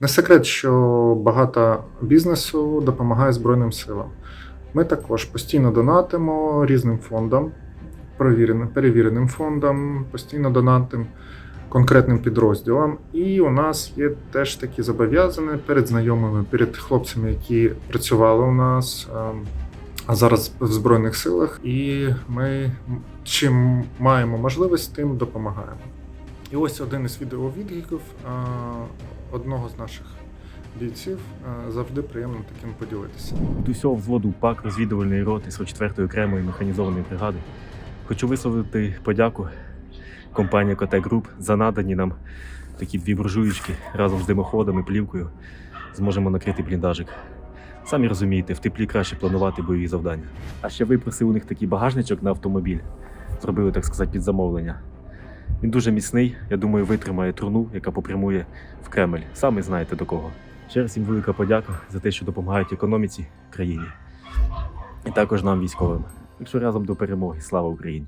Не секрет, що багато бізнесу допомагає Збройним силам. Ми також постійно донатимо різним фондам, перевіреним, перевіреним фондам, постійно донатимо конкретним підрозділам. І у нас є теж такі зобов'язання перед знайомими, перед хлопцями, які працювали у нас. ем, А зараз в Збройних силах, і ми чим маємо можливість, тим допомагаємо. І ось один із відеовідгуків е, одного з наших бійців е, завжди приємно таким поділитися. До всього взводу ПАК розвідувальної роти 44-ї окремої механізованої бригади. Хочу висловити подяку компанії КТ Груп за надані нам такі дві буржуєчки разом з димоходом і плівкою. Зможемо накрити бліндажик. Самі розумієте, в теплі краще планувати бойові завдання. А ще випросив у них такий багажничок на автомобіль. Зробили, так сказати, під замовлення. Він дуже міцний, я думаю, витримає труну, яка попрямує в Кремль. Самі знаєте до кого. Ще раз їм велика подяка за те, що допомагають економіці країні. І також нам, військовим. Якщо разом до перемоги, слава Україні!